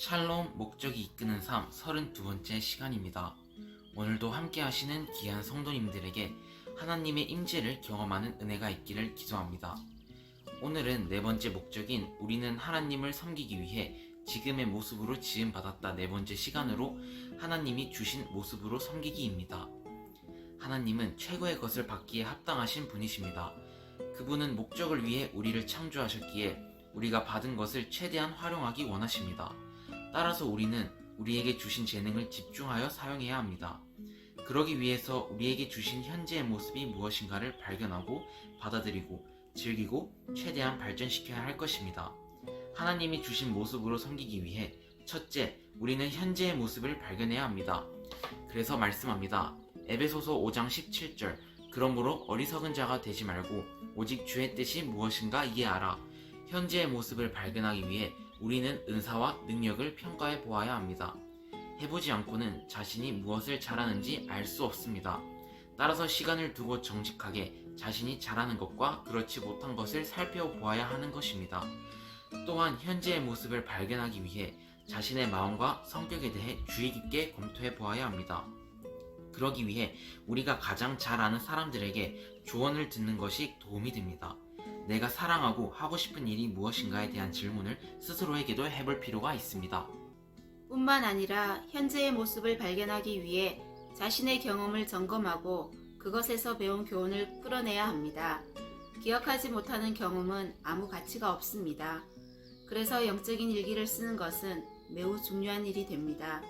샬롬 목적이 이끄는 삶 32번째 시간입니다. 오늘도 함께 하시는 귀한 성도님들에게 하나님의 임재를 경험하는 은혜가 있기를 기도합니다. 오늘은 네 번째 목적인 우리는 하나님을 섬기기 위해 지금의 모습으로 지음받았다 네 번째 시간으로 하나님이 주신 모습으로 섬기기입니다. 하나님은 최고의 것을 받기에 합당하신 분이십니다. 그분은 목적을 위해 우리를 창조하셨기에 우리가 받은 것을 최대한 활용하기 원하십니다. 따라서 우리는 우리에게 주신 재능을 집중하여 사용해야 합니다. 그러기 위해서 우리에게 주신 현재의 모습이 무엇인가를 발견하고 받아들이고 즐기고 최대한 발전시켜야 할 것입니다. 하나님이 주신 모습으로 섬기기 위해 첫째, 우리는 현재의 모습을 발견해야 합니다. 그래서 말씀합니다. 에베소서 5장 17절 그러므로 어리석은 자가 되지 말고 오직 주의 뜻이 무엇인가 이해하라. 현재의 모습을 발견하기 위해 우리는 은사와 능력을 평가해 보아야 합니다. 해보지 않고는 자신이 무엇을 잘하는지 알 수 없습니다. 따라서 시간을 두고 정직하게 자신이 잘하는 것과 그렇지 못한 것을 살펴보아야 하는 것입니다. 또한 현재의 모습을 발견하기 위해 자신의 마음과 성격에 대해 주의 깊게 검토해 보아야 합니다. 그러기 위해 우리가 가장 잘 아는 사람들에게 조언을 듣는 것이 도움이 됩니다. 내가 사랑하고 하고 싶은 일이 무엇인가에 대한 질문을 스스로에게도 해볼 필요가 있습니다. 뿐만 아니라 현재의 모습을 발견하기 위해 자신의 경험을 점검하고 그것에서 배운 교훈을 끌어내야 합니다. 기억하지 못하는 경험은 아무 가치가 없습니다. 그래서 영적인 일기를 쓰는 것은 매우 중요한 일이 됩니다.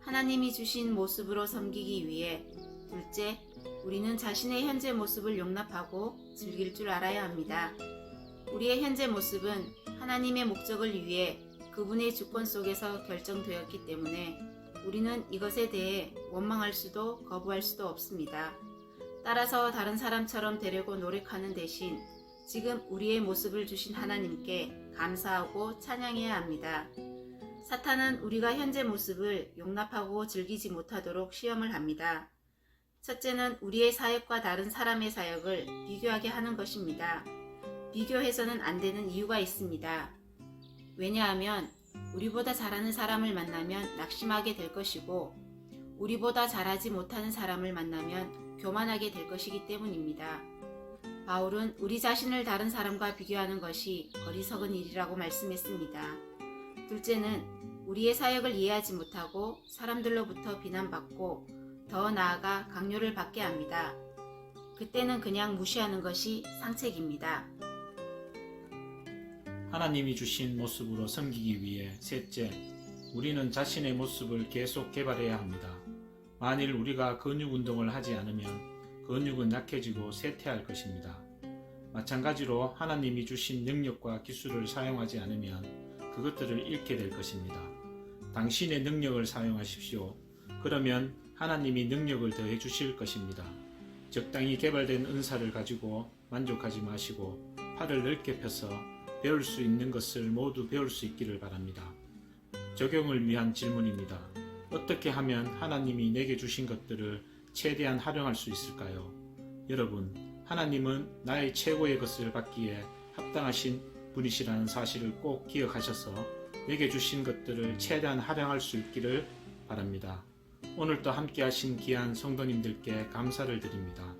하나님이 주신 모습으로 섬기기 위해 둘째, 우리는 자신의 현재 모습을 용납하고 즐길 줄 알아야 합니다. 우리의 현재 모습은 하나님의 목적을 위해 그분의 주권 속에서 결정되었기 때문에 우리는 이것에 대해 원망할 수도 거부할 수도 없습니다. 따라서 다른 사람처럼 되려고 노력하는 대신 지금 우리의 모습을 주신 하나님께 감사하고 찬양해야 합니다. 사탄은 우리가 현재 모습을 용납하고 즐기지 못하도록 시험을 합니다. 첫째는 우리의 사역과 다른 사람의 사역을 비교하게 하는 것입니다. 비교해서는 안 되는 이유가 있습니다. 왜냐하면 우리보다 잘하는 사람을 만나면 낙심하게 될 것이고 우리보다 잘하지 못하는 사람을 만나면 교만하게 될 것이기 때문입니다. 바울은 우리 자신을 다른 사람과 비교하는 것이 어리석은 일이라고 말씀했습니다. 둘째는 우리의 사역을 이해하지 못하고 사람들로부터 비난받고 더 나아가 강요를 받게 합니다. 그때는 그냥 무시하는 것이 상책입니다. 하나님이 주신 모습으로 섬기기 위해 셋째, 우리는 자신의 모습을 계속 개발해야 합니다. 만일 우리가 근육 운동을 하지 않으면 근육은 약해지고 쇠퇴할 것입니다. 마찬가지로 하나님이 주신 능력과 기술을 사용하지 않으면 그것들을 잃게 될 것입니다. 당신의 능력을 사용하십시오. 그러면 하나님이 능력을 더해 주실 것입니다. 적당히 개발된 은사를 가지고 만족하지 마시고 팔을 넓게 펴서 배울 수 있는 것을 모두 배울 수 있기를 바랍니다. 적용을 위한 질문입니다. 어떻게 하면 하나님이 내게 주신 것들을 최대한 활용할 수 있을까요? 여러분, 하나님은 나의 최고의 것을 받기에 합당하신 분이시라는 사실을 꼭 기억하셔서 내게 주신 것들을 최대한 활용할 수 있기를 바랍니다. 오늘도 함께 하신 귀한 성도님들께 감사를 드립니다.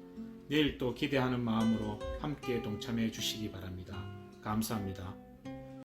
내일 또 기대하는 마음으로 함께 동참해 주시기 바랍니다. 감사합니다.